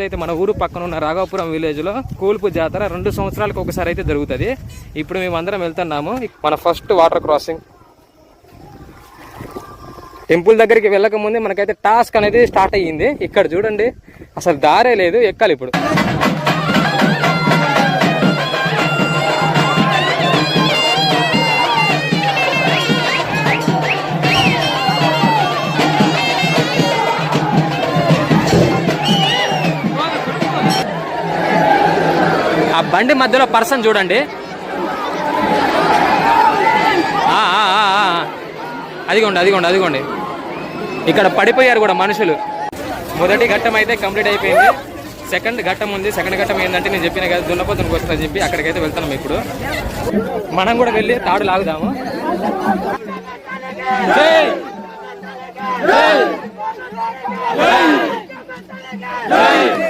అయితే మన ఊరు పక్కన ఉన్న రాఘవపురం విలేజ్లో కూల్పు జాతర రెండు సంవత్సరాలకు ఒకసారి అయితే జరుగుతుంది. ఇప్పుడు మేము అందరం వెళ్తున్నాము మన ఫస్ట్ వాటర్ క్రాసింగ్ టెంపుల్ దగ్గరికి వెళ్ళక ముందే మనకైతే టాస్క్ అనేది స్టార్ట్ అయ్యింది. ఇక్కడ చూడండి. అసలు దారే లేదు ఎక్కాలి ఇప్పుడు ఆ బండి మధ్యలో పర్సన్ చూడండి ఆ, ఆ, ఆ, ఆ. అదిగోండి అదిగోండి అదిగోండి ఇక్కడ పడిపోయారు కూడా మనుషులు మొదటి ఘట్టం అయితే కంప్లీట్ అయిపోయింది సెకండ్ ఘట్టం ఉంది సెకండ్ ఘట్టం ఏంటంటే నేను చెప్పిన కదా దున్నపోతునికి వస్తుందని చెప్పి అక్కడికైతే వెళ్తున్నాం ఇప్పుడు మనం కూడా వెళ్ళి తాడు లాగుదాము జై! జై! జై!